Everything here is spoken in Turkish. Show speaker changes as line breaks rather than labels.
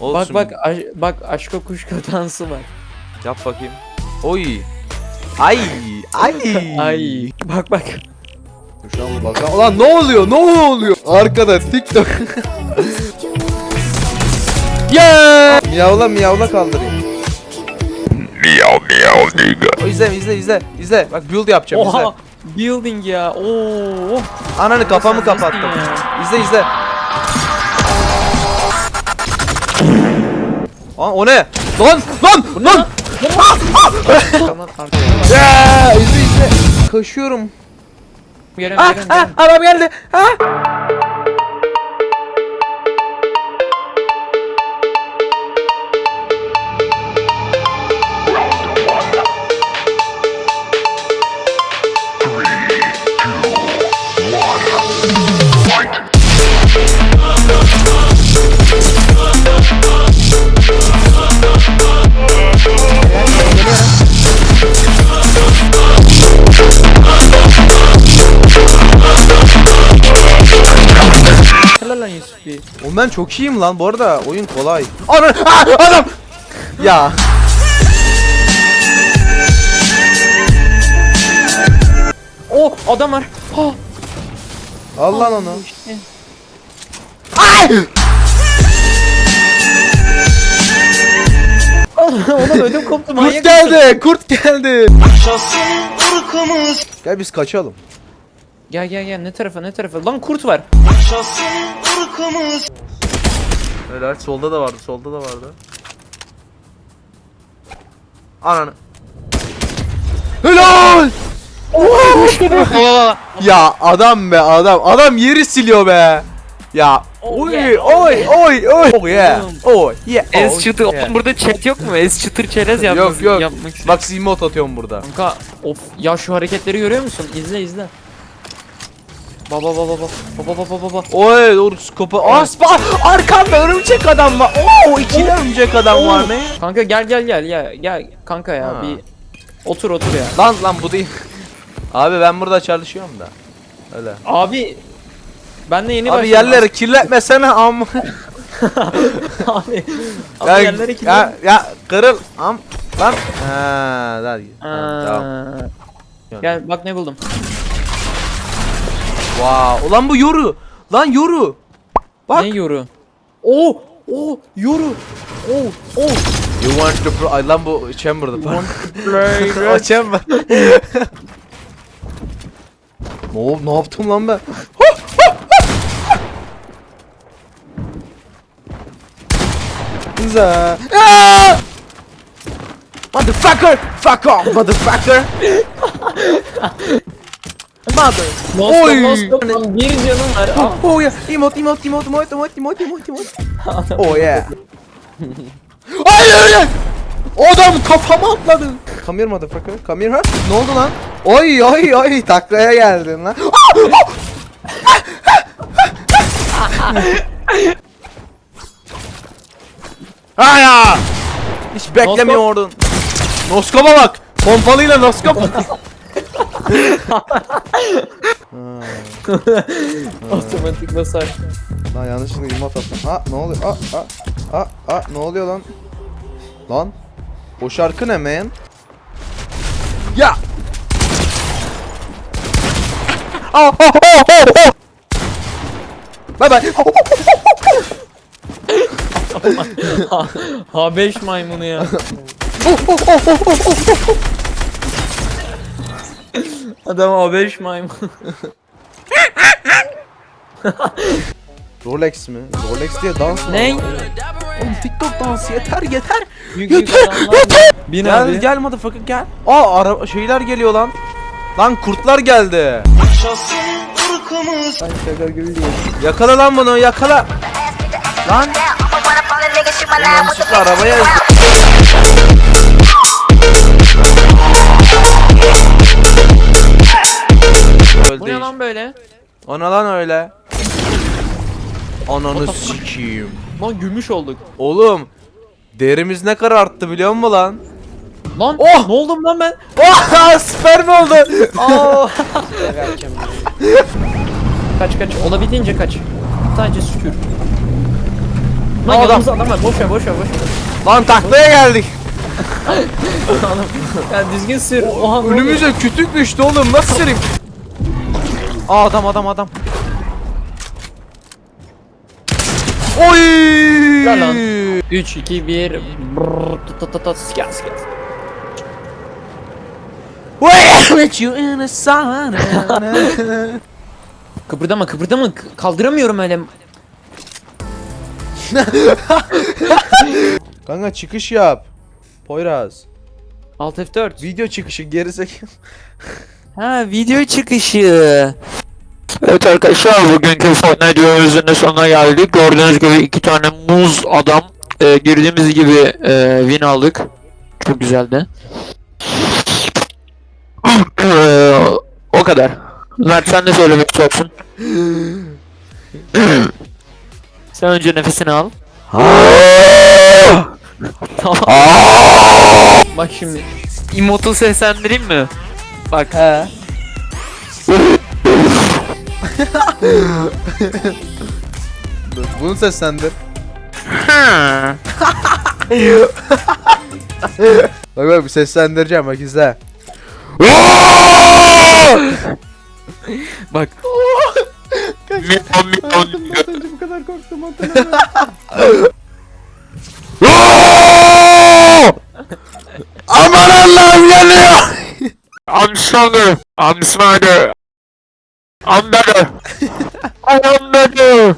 Olsun.
Bak bak aş- bak aşka kuşka dansı var.
Yap bakayım. Oy. Ay. Ay.
Ay. Bak bak.
Şu an bak. Ulan ne oluyor? Ne oluyor? Arkada TikTok. yeah! Miyavla miyavla kaldırayım.
O, izle izle izle izle. Bak build yapacağım izle.
Oha. Building ya. Oo.
Ananı kafamı kapattım. İzle izle. Aa, o ne? Lan lan lan.
Tamam arkaya.
Ya izle izle. Kaşıyorum.
Gelen
Ah,
gelen
ah,
gelen.
adam geldi. Ah. Ben çok iyiyim lan. Bu arada oyun kolay. Ana adam. Ya.
Oh adam var. Ha.
Al lan onu.
işte. Oğlum ödüm koptu manyak.
Kurt geldi. Kurt geldi. Gel biz kaçalım.
Gel gel gel ne tarafa ne tarafa. Lan kurt var.
Helal solda da vardı solda da vardı. Ananı.
Helal. ya adam be adam. Adam yeri siliyor be. Ya. Oy oy oy oy. Oh yeah. Oh yeah.
Es
oh
çıtır. Oğlum burada chat yok mu? Es çıtır çerez yapmak,
Yok yok.
yapmak.
Bak emote atıyorum burada.
Kanka of ya şu hareketleri görüyor musun? İzle izle. Baba baba baba baba baba baba.
Oy doğru skopa. Aa spa. Arkamda örümcek adam var. Oo ikili örümcek adam var ne?
Kanka gel gel gel ya gel kanka ya
Ha.
bir otur otur ya.
Lan lan bu değil. Abi ben burada çalışıyorum da. Öyle.
Abi ben de yeni
Abi
başladım.
yerleri kirletmesene am.
abi. Abi
ya,
yerleri kirli.
ya, ya kırıl am. Lan. Ha, daha tamam.
Gel bak ne buldum.
Wow. Ulan bu yoru. Lan yoru. Bak.
Ne yoru? Oo, oo, yoru. Oo, oo.
You want to pro- Ay lan bu chamber'da. pardon.
Play
o chamber.
Ne, ne yaptım lan ben? Güzel.
Motherfucker. Fuck off motherfucker. Mother.
Noskop,
Oy.
Lan Bir canım var. Ah.
Oh yeah. Emote emote emote emote emote emote emote emote. Oh yeah.
Hayır hayır. Adam kafama atladı. Come here motherfucker. Come here. Ne oldu lan? Oy oy oy taklaya geldin lan.
Aya. Hiç beklemiyordun.
Noskop'a bak. Pompalıyla noskop.
Otomatik basar.
lan yanlışlıkla emote attım. Ha ne oluyor? Aa aa aa aa ne oluyor lan? Lan. O şarkı ne man?
Ya. Ah, ah, ah, ah.
Bye bye.
H5 maymunu ya. Adam H5 maymun.
Rolex mi? Rolex diye dans mı?
ne?
Oğlum TikTok dansı yeter yeter.
Büyük büyük adamlar. Bin
Gel
abi.
gel motherfucker gel. Aa ara şeyler geliyor lan. Lan kurtlar geldi. Yakala lan bunu yakala. Lan. Yanlışlıkla arabaya ezdi.
Lan böyle?
Ona lan öyle. Ananı sikiyim.
Lan gümüş olduk.
Oğlum. Derimiz ne kadar arttı biliyor musun lan?
Lan
Oh!
ne oldum lan ben?
Oh sperm oldu.
Aa! kaç kaç olabildiğince kaç. Sadece şükür. Lan
Adam.
yanımızda adam var. Boş ver boş ver boş ver.
Lan taklaya geldik.
Ya düzgün sür. Oha?
Önümüze kütük düştü oğlum nasıl süreyim? Aa adam adam adam. Oy!
Gel lan. 3 2 1 brrr, tut tut tut tut skat skat.
With you in the sun.
Kıpırdama kıpırdama kaldıramıyorum öyle.
Kanka çıkış yap. Poyraz.
Alt F4.
Video çıkışı gerizekalı.
Ha video çıkışı.
Evet arkadaşlar bugünkü Fortnite videomuzun sonuna geldik. Gördüğünüz gibi iki tane muz adam e, girdiğimiz gibi e, win aldık. Çok güzeldi. E, o kadar. Mert sen de söylemek istiyorsun. sen önce nefesini al. Tamam.
Bak şimdi.
Emote'u seslendireyim mi? Bak.
He. Dur, Bunu seslendir. Bak bak bir seslendireceğim bak izle.
Bak.
Önce bu kadar korktum Aman
stronger. I'm smarter. I'm better. I am better.